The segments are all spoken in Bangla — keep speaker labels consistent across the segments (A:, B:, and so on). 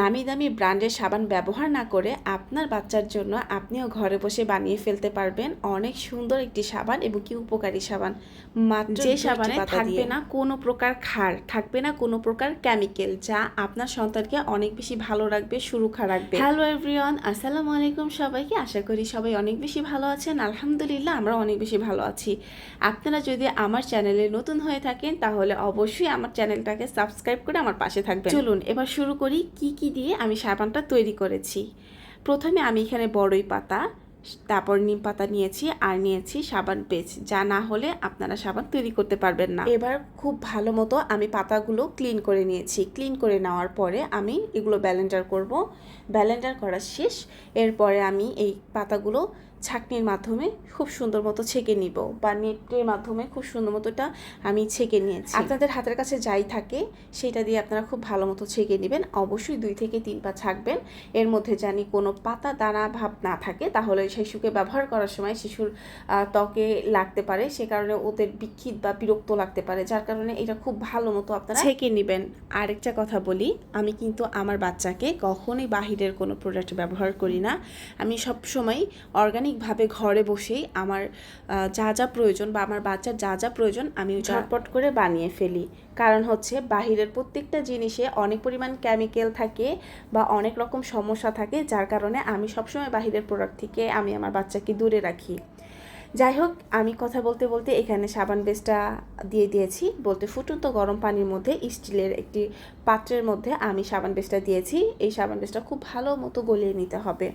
A: নামি দামি ব্র্যান্ডের সাবান ব্যবহার না করে আপনার বাচ্চার জন্য আপনিও ঘরে বসে বানিয়ে ফেলতে পারবেন অনেক সুন্দর একটি সাবান এবং কি উপকারী সাবান। মাত্র যে সাবানে থাকবে না কোনো প্রকার ক্ষার থাকবে না কোনো প্রকার কেমিক্যাল যা আপনার সন্তানকে অনেক বেশি ভালো রাখবে সুরক্ষা রাখবে। হ্যালো এভরিওয়ান আসসালামু আলাইকুম সবাইকে। আশা করি সবাই অনেক বেশি ভালো আছেন। আলহামদুলিল্লাহ আমরা অনেক বেশি ভালো আছি। আপনারা যদি আমার চ্যানেলে নতুন হয়ে থাকেন তাহলে অবশ্যই আমার চ্যানেলটাকে সাবস্ক্রাইব করে আমার পাশে থাকবেন। চলুন এবার শুরু করি কি কি দিয়ে আমি সাবানটা তৈরি করেছি। প্রথমে আমি এখানে বড়ই পাতা, তারপর নিম পাতা নিয়েছি আর নিয়েছি সাবান পেস্ট যা না হলে আপনারা সাবান তৈরি করতে পারবেন না। এবার খুব ভালো মতো আমি পাতাগুলো ক্লিন করে নিয়েছি। ক্লিন করে নেওয়ার পরে আমি এগুলো ব্যালেন্ডার করব। ব্যালেন্ডার করা শেষ। এরপরে আমি এই পাতাগুলো ছাঁকনির মাধ্যমে খুব সুন্দর মতো ছেঁকে নিব বা নেটের মাধ্যমে খুব সুন্দর মতো এটা আমি ছেঁকে নিয়েছি। আপনাদের হাতের কাছে যাই থাকে, সেটা দিয়ে আপনারা খুব ভালো মতো ছেঁকে নেবেন। অবশ্যই দুই থেকে তিন পা ছাকবেন। এর মধ্যে জানি কোনো পাতা দানা ভাব না থাকে, তাহলে শিশুকে ব্যবহার করার সময় শিশুর ত্বকে লাগতে পারে, সে কারণে ওদের বিক্ষিত বা বিরক্ত লাগতে পারে, যার কারণে এটা খুব ভালো মতো আপনারা ছেঁকে নেবেন। আরেকটা কথা বলি, আমি কিন্তু আমার বাচ্চাকে কখনোই বাহিরের কোনো প্রোডাক্ট ব্যবহার করি না। আমি সব সময় অর্গানিকভাবে ঘরে বসেই আমার যা যা প্রয়োজন বা আমার বাচ্চার যা যা প্রয়োজন আমি ঝটপট করে বানিয়ে ফেলি। কারণ হচ্ছে বাহিরের প্রত্যেকটা জিনিসে অনেক পরিমাণ কেমিক্যাল থাকে বা অনেক রকম সমস্যা থাকে যার কারণে আমি সবসময় বাহিরের প্রোডাক্ট থেকে আমি আমার বাচ্চাকে দূরে রাখি। যাই হোক আমি কথা বলতে বলতে এখানে সাবান বেসটা দিয়ে দিয়েছি। বলতে ফুটন্ত গরম পানির মধ্যে স্টিলের একটি পাত্রের মধ্যে আমি সাবান বেসটা দিয়েছি। এই সাবান বেসটা খুব ভালো মতো গলিয়ে নিতে হবে।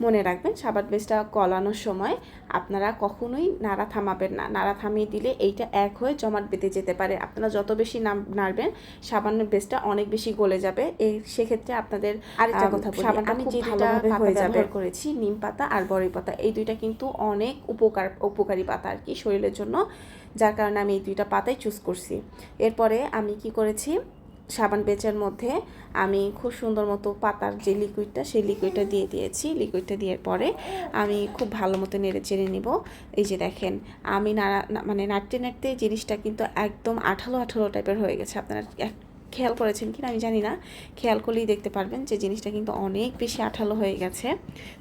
A: মনে রাখবেন সাবান বেসটা গলানোর সময় আপনারা কখনোই নাড়া থামাবেন না। নাড়া থামিয়ে দিলে এইটা এক হয়ে জমাট বেঁধে যেতে পারে। আপনারা যত বেশি নাম- নাড়বেন সাবানের বেসটা অনেক বেশি গলে যাবে। এই সেক্ষেত্রে আপনাদের আরেকটা কথা বলি।
B: সাবানটা
A: আমি
B: খুব
A: যে
B: ভালোভাবে
A: ভালোভাবে
B: হয়ে যাবে।
A: যাবে করেছি নিম পাতা আর বড়ই পাতা এই দুইটা কিন্তু অনেক উপকার উপকারী পাতা আর কি শরীরের জন্য, যার কারণে আমি এই দুইটা পাতাই চুজ করছি। এরপরে আমি কি করেছি, সাবান বেচের মধ্যে আমি খুব সুন্দর মতো পাতার যে লিকুইডটা সেই লিকুইডটা দিয়ে দিয়েছি। লিকুইডটা দেওয়ার পরে আমি খুব ভালো মতো নেড়ে চেড়ে নিব। এই যে দেখেন, আমি নাড়া মানে নাড়তে নাড়তে জিনিসটা কিন্তু একদম আঠালো আঠালো টাইপের হয়ে গেছে। আপনারা খেয়াল করেছেন কিনা আমি জানি না। খেয়াল করলেই দেখতে পারবেন যে জিনিসটা কিন্তু অনেক বেশি আঠালো হয়ে গেছে।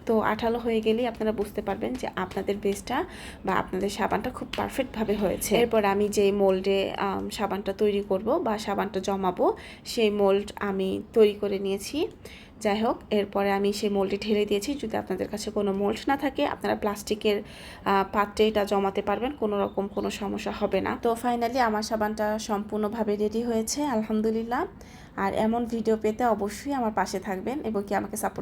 A: তো আঠালো হয়ে গেলেই আপনারা বুঝতে পারবেন যে আপনাদের বেসটা বা আপনাদের সাবানটা খুব পারফেক্টভাবে হয়েছে। এরপর আমি যে মোল্ডে সাবানটা তৈরি করব বা সাবানটা জমাবো, সেই মোল্ড আমি তৈরি করে নিয়েছি। যাই হোক, এরপরে আমি সেই মোল্ডে ঢেলে দিয়েছি। যদি আপনাদের কাছে কোনো মোল্ড না থাকে, আপনারা প্লাস্টিকের পাত্রে এটা জমাতে পারবেন, কোনো রকম কোনো সমস্যা হবে না। তো ফাইনালি আমার সাবানটা সম্পূর্ণভাবে রেডি হয়েছে, আলহামদুলিল্লাহ। আর এমন ভিডিও পেতে অবশ্যই আমার পাশে থাকবেন এবং কি আমাকে সাপোর্ট